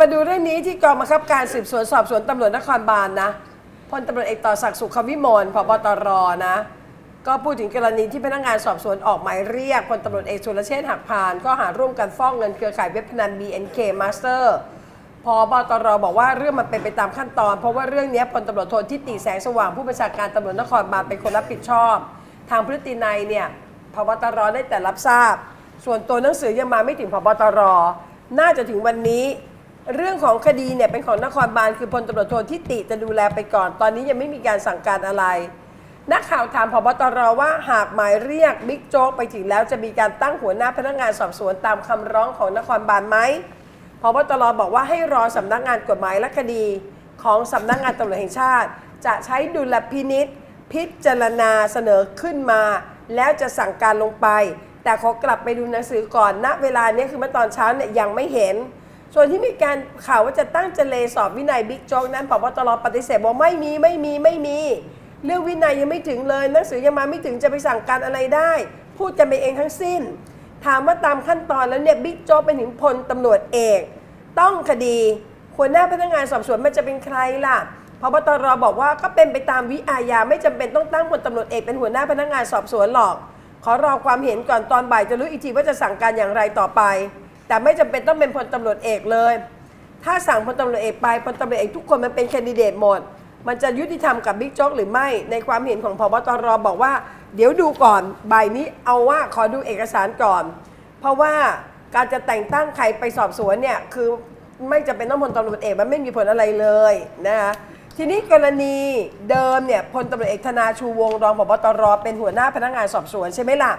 มาดูเรื่องนี้ที่กองบังคับการสืบสวนสอบสวนตำรวจนครบาลนะพลตำรวจเอกต่อศักดิ์สุขวิมลพบตรนะ ก็พูดถึงกรณีที่พนักงานสอบสวนออกหมายเรียกพลตำรวจเอกสุรเชษฐ์หักพานก็หาร่วมกันฟ้องเงินเครือข่ายเว็บพนัน BNK Master พบตรบอกว่าเรื่องมันเป็นไปตามขั้นตอน เพราะว่าเรื่องนี้พลตำรวจโททิติแสงสว่างผู้บัญชาการตำรวจนครบาลเป็นคนรับผิดชอบ ทางพฤตินัยเนี่ยพบตรได้แต่รับทราบ ส่วนตัวหนังสือยังมาไม่ถึงพบตรน่าจะถึงวันนี้ เรื่องของคดีเนี่ยเป็นของนครบาลคือพลตำรวจโททิติจะดูแลไปก่อน ตอนนี้ยังไม่มีการสั่งการอะไร นักข่าวถามพบตรว่าหากหมายเรียกบิ๊กโจ๊กไปถึงแล้วจะมีการตั้งหัวหน้าพนักงานสอบสวนตามคำร้องของนครบาลไหมพบตรบอกว่าให้รอสำนักงานกฎหมายและคดีของสำนักงานตำรวจแห่งชาติ จะใช้ดุลพินิษพิจารณาเสนอขึ้นมา แล้วจะสั่งการลงไป แต่ขอกลับไปดูหนังสือก่อนณเวลานี้คือเมื่อตอนเช้าเนี่ยยังไม่เห็น ส่วนที่มีการข่าวว่าจะตั้งเจเลสอบวินัยบิ๊กโจ๊กนั้นพบตรปฏิเสธบอกไม่มีไม่มีไม่มี เรื่องวินัยยังไม่ถึงเลยหนังสือยังมาไม่ถึงจะไปสั่งการอะไรได้ พูดกันไปเองทั้งสิ้น ถามว่าตามขั้นตอนแล้วเนี่ยบิ๊กโจ๊กเป็นถึงพลตำรวจเอก ต้องคดีหัวหน้าพนักงานสอบสวนมันจะเป็นใครล่ะพบตรบอกว่าก็เป็นไปตามวิอาญาไม่จำเป็นต้องตั้งพลตำรวจเอกเป็นหัวหน้าพนักงานสอบสวนหรอก ขอรอความเห็นก่อนตอนบ่ายจะรู้อีกทีว่าจะสั่งการอย่างไรต่อไป แต่ไม่จำเป็นต้องเป็นพลตำรวจเอกเลย ถ้าสั่งพลตำรวจเอกไปพลตำรวจเอกทุกคนมันเป็นแคนดิเดตหมด มันจะยุติธรรมกับบิ๊กโจ๊กหรือไม่ในความเห็นของพบตรบอกว่า เดี๋ยวดูก่อนใบายนี้เอาว่าขอดูเอกสารก่อน เพราะว่าการจะแต่งตั้งใครไปสอบสวนเนี่ยคือไม่จำเป็นต้องพลตำรวจเอกมันไม่มีผลอะไรเลยนะคะทีนี้กรณีเดิมเนี่ยพลตำรวจเอกธนาชูวงศ์รองพบตรเป็นหัวหน้าพนักงานสอบสวนใช่ไหมล่ะ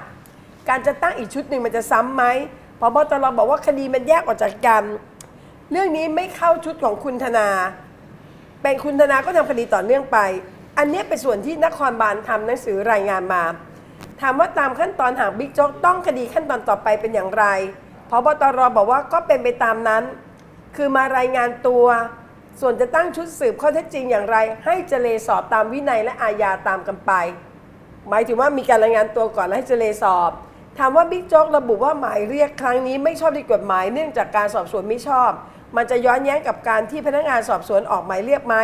การจะตั้งอีกชุดหนึ่งมันจะซ้ำไหม พบตรบอกว่าคดีมันแยกออกจากกัน เรื่องนี้ไม่เข้าชุดของคุณธนา เป็นคุณธนาก็ทำคดีต่อเนื่องไป อันนี้เป็นส่วนที่นครบาลทำหนังสือรายงานมา ถามว่าตามขั้นตอนหากบิ๊กโจ๊กต้องคดีขั้นตอนต่อไปเป็นอย่างไรพบตรบอกว่าก็เป็นไปตามนั้น คือมารายงานตัว ส่วนจะตั้งชุดสืบข้อเท็จจริงอย่างไร ให้เจเลสอบตามวินัยและอาญาตามกันไป หมายถึงว่ามีการรายงานตัวก่อนแล้วให้เจเลสอบ ถามว่าบิ๊กโจ๊กระบุว่าหมายเรียกครั้งนี้ไม่ชอบด้วยกฎหมายเนื่องจากการสอบสวนไม่ชอบ มันจะย้อนแย้งกับการที่พนักงานสอบสวนออกหมายเรียกไหม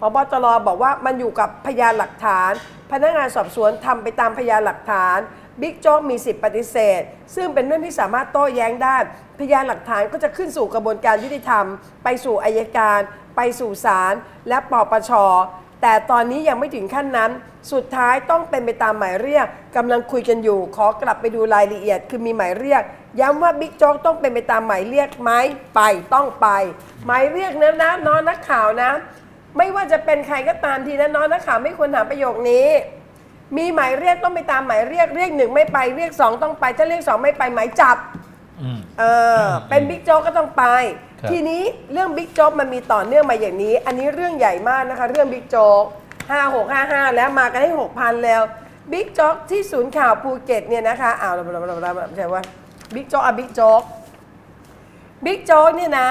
พบตรบอกว่ามันอยู่กับพยานหลักฐาน พนักงานสอบสวนทำไปตามพยานหลักฐานบิ๊กโจ๊กมีสิทธิปฏิเสธ ซึ่งเป็นเรื่องที่สามารถโต้แย้งได้ พยานหลักฐานก็จะขึ้นสู่กระบวนการยุติธรรม ไปสู่อายการ ไปสู่ศาลและปปช แต่ตอนนี้ยังไม่ถึงขั้นนั้น สุดท้ายต้องเป็นไปตามหมายเรียกกำลังคุยกันอยู่ ขอกลับไปดูรายละเอียด คือมีหมายเรียก ย้ำว่าบิ๊กโจ๊กต้องเป็นไปตามหมายเรียกไหมไปต้องไป หมายเรียกนะนะน้องนักข่าวนะ ไม่ว่าจะเป็นใครก็ตามทีนะน้องนักข่าวไม่ควรถามประโยคนี้ มีหมายเรียกต้องไปตามหมายเรียกเรียกหนึ่งไม่ไปเรียกสองต้องไปถ้าเรียกสองไม่ไปหมายจับอืมเออเป็นบิ๊กโจ๊กก็ต้องไป ครับ ทีนี้เรื่องบิ๊กโจ๊กมันมีต่อเนื่องมาอย่างนี้ อันนี้เรื่องใหญ่มากนะคะ เรื่องบิ๊กโจ๊ก5655 แล้วมากันให้ 6,000 แล้วบิ๊กโจ๊กที่ศูนย์ข่าวภูเก็ตเนี่ยนะคะอ้าวเราเราเราเราใช่ว่าบิ๊กโจ๊กอะบิ๊กโจ๊กบิ๊กโจ๊กเนี่ยนะ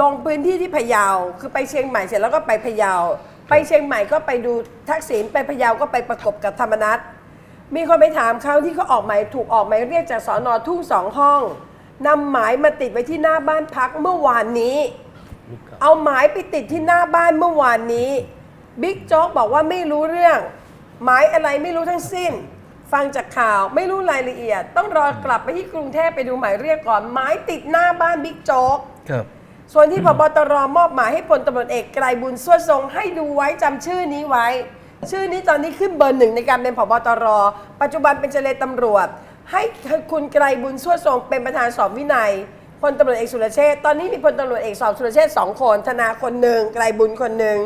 ลงพื้นที่ที่พะเยาคือไปเชียงใหม่เสร็จแล้วก็ไปพะเยา ไปเชียงใหม่ก็ไปดูทักษิณไปพะเยาก็ไปประกบกับธรรมนัฐมีคนไปถามเขาที่เขาออกหมายถูกออกหมายเรียกจากสอนอทุ่งสองห้อง นำหมายมาติดไว้ที่หน้าบ้านพักเมื่อวานนี้ เอาหมายไปติดที่หน้าบ้านเมื่อวานนี้ บิ๊กโจ๊กบอกว่าไม่รู้เรื่อง หมายอะไรไม่รู้ทั้งสิ้น ฟังจากข่าวไม่รู้รายละเอียด ต้องรอกลับไปที่กรุงเทพไปดูหมายเรียกก่อน หมายติดหน้าบ้านบิ๊กโจ๊กครับส่วนที่พบตรมอบหมายให้พลตำรวจเอกไกรบุญสวดทรงให้ดูไว้จำชื่อนี้ไว้ ชื่อนี้ตอนนี้ขึ้นเบอร์หนึ่งในการเป็นพบตร ปัจจุบันเป็นเจเลตำรวจ ให้คุณไกรบุญสวดทรงเป็นประธานสอบวินัยพลตำรวจเอกสุรเชษฐ์ตอนนี้มีพลตำรวจเอกสอบสุรเชษฐ์สองคน ธนาคนหนึ่งไกรบุญคนหนึ่ง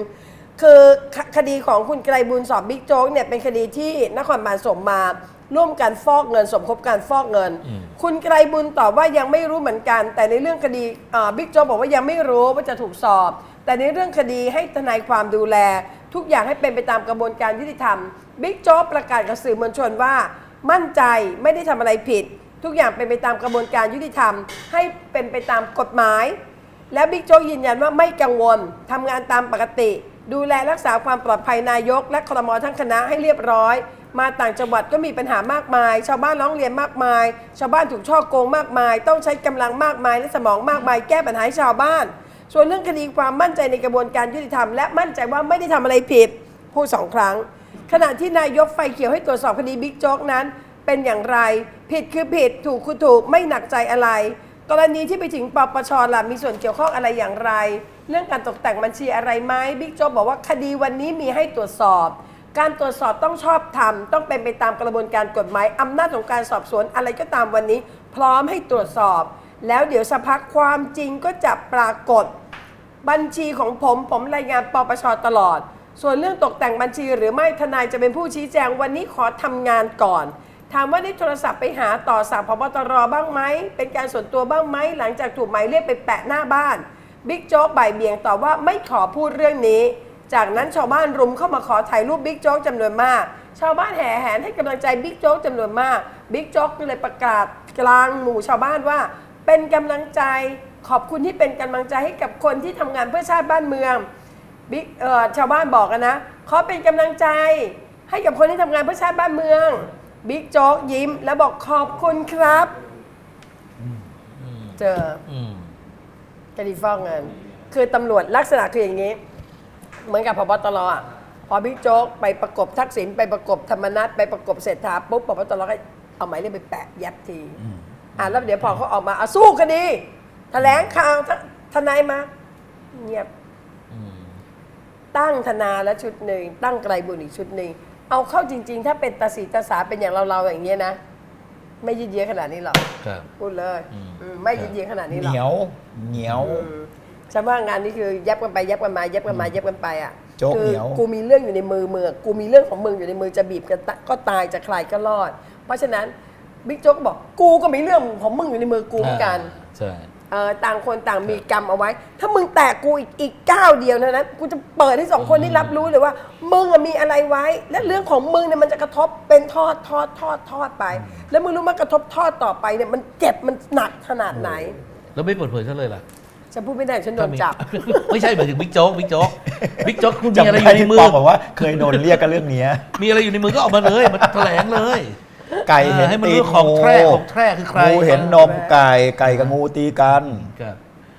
คือคคดีของคุณไกรบุญสอบบิ๊กโจ๊กเนี่ยเป็นคดีที่นครบาลส่งมา ร่วมกันฟอกเงินสมคบการฟอกเงินอืมคุณไกรบุญตอบว่ายังไม่รู้เหมือนกัน แต่ในเรื่องคดีอ่าบิ๊กโจ๊กบอกว่ายังไม่รู้ว่าจะถูกสอบ แต่ในเรื่องคดีให้ทนายความดูแล ทุกอย่างให้เป็นไปตามกระบวนการยุติธรรมบิ๊กโจ๊กประกาศกับสื่อมวลชนว่า มั่นใจไม่ได้ทำอะไรผิด ทุกอย่างเป็นไปตามกระบวนการยุติธรรม ให้เป็นไปตามกฎหมาย และบิ๊กโจ๊กยืนยันว่าไม่กังวลทำงานตามปกติ ดูแลรักษาความปลอดภัยนายก และครมทั้งคณะให้เรียบร้อย มาต่างจังหวัดก็มีปัญหามากมาย ชาวบ้านร้องเรียนมากมาย ชาวบ้านถูกช่อโกงมากมาย ต้องใช้กำลังมากมายและสมองมากมายแก้ปัญหาให้ชาวบ้าน ส่วนเรื่องคดีความมั่นใจในกระบวนการยุติธรรมและมั่นใจว่าไม่ได้ทำอะไรผิดพูดสองครั้ง ขณะที่นายกไฟเขียวให้ตรวจสอบคดีบิ๊กโจ๊กนั้น เป็นอย่างไร ผิดคือผิดถูกคือถูกไม่หนักใจอะไร กรณีที่ไปถึงปปชล่ะมีส่วนเกี่ยวข้องอะไรอย่างไร เรื่องการตกแต่งบัญชีอะไรไหมบิ๊กโจ๊กบอกว่าคดีวันนี้มีให้ตรวจสอบ การตรวจสอบต้องชอบธรรมต้องเป็นไปตามกระบวนการกฎหมายอำนาจของการสอบสวนอะไรก็ตามวันนี้ พร้อมให้ตรวจสอบ แล้วเดี๋ยวสักพักความจริงก็จะปรากฏ บัญชีของผมผมรายงานปปชตลอด ส่วนเรื่องตกแต่งบัญชีหรือไม่ทนายจะเป็นผู้ชี้แจงวันนี้ขอทำงานก่อน ถามว่าได้โทรศัพท์ไปหาต่อสั่งพบตรบ้างไหม เป็นการส่วนตัวบ้างไหม หลังจากถูกหมายเรียกไปแปะหน้าบ้าน บิ๊กโจ๊กบ่ายเบี่ยงตอบว่าไม่ขอพูดเรื่องนี้ จากนั้นชาวบ้านรุมเข้ามาขอถ่ายรูปบิ๊กโจ๊กจำนวนมาก ชาวบ้านแห่แหนให้กำลังใจบิ๊กโจ๊กจำนวนมาก บิ๊กโจ๊กก็เลยประกาศกลางหมู่ชาวบ้านว่า เป็นกำลังใจ ขอบคุณที่เป็นกำลังใจให้กับคนที่ทำงานเพื่อชาติบ้านเมือง บิ๊กเอ่อชาวบ้านบอกกันนะ ขอเป็นกำลังใจให้กับคนที่ทำงานเพื่อชาติบ้านเมือง บิ๊กโจ๊กยิ้ม แล้วบอกขอบคุณครับเจออืมคดีฟอกเงิน คือตำรวจลักษณะคืออย่างนี้ เหมือนกับพบตรอะพอบิ๊กโจ๊กไปประกบทักษิณไปประกบธรรมนัฐไปประกบเศรษฐาปุ๊บพบตรก็เอาหมายเรียกไปแปะยัดทีอ่าแล้วเดี๋ยวพอเขาออกมาเอาสู้คดีแถลงข่าวททนายมาเงียบอืม ตั้งธนาและชุดหนึ่งตั้งไกลบุญอีกชุดหนึ่งเอาเข้าจริง ๆ ถ้าเป็นตาสีตาสาเป็นอย่างเราๆอย่างเงี้ยนะ ไม่ยืดเยื้อขนาดนี้หรอกครับ พูดเลยอืม อืมไม่ยืดเยื้อขนาดนี้หรเหอกนียวเหนียว อืมฉันว่างานนี้คือยับกันไปยับกันมายับกันมายับกันไปอะโจ๊กคืเหนียว กูมีเรื่องอยู่ในมือมือกูมีเรื่องของมึงอยู่ในมือจะบีบกันตะก็ตายจะคลายก็รอด เพราะฉะนั้นบิ๊กโจ๊กบอกกูก็มีเรื่องของมึงอยู่ในมือกูเหมือนกัน ใช่เออต่างคนต่างมีกรรมเอาไว้ ถ้ามึงแตกกูอีกอีกก้าวเดียวเท่านั้นกูจะเปิดให้สองคนนี้รับรู้เลยว่ามึงอะมีอะไรไว้ และเรื่องของมึงเนี่ยมันจะกระทบเป็นทอดทอดทอดทอดไป แล้วมึงรู้ไหมกระทบทอดต่อไปเนี่ยมันเจ็บมันหนักขนาดไหนแล้วไม่เปิดเผยซะเลยล่ะฉันพูดไม่ได้ฉันโดนจับ ไม่ใช่หมายถึงบิ๊กโจ๊กบิ๊กโจ๊กบิ๊กโจ๊กคุณมีจำอะไรอได้ยู่ในที่มือปองบอกว่าเคยโดนเรียกกันเรื่องเนี้ยมีอะไรอยู่ในมือก็ออกมาเลยมาแถลงเลย ไก่เห็นให้มันตีรู้นของงูแท้ของแท้คือใครงูเห็นนมไก่ไก่กับงูตีกันครับ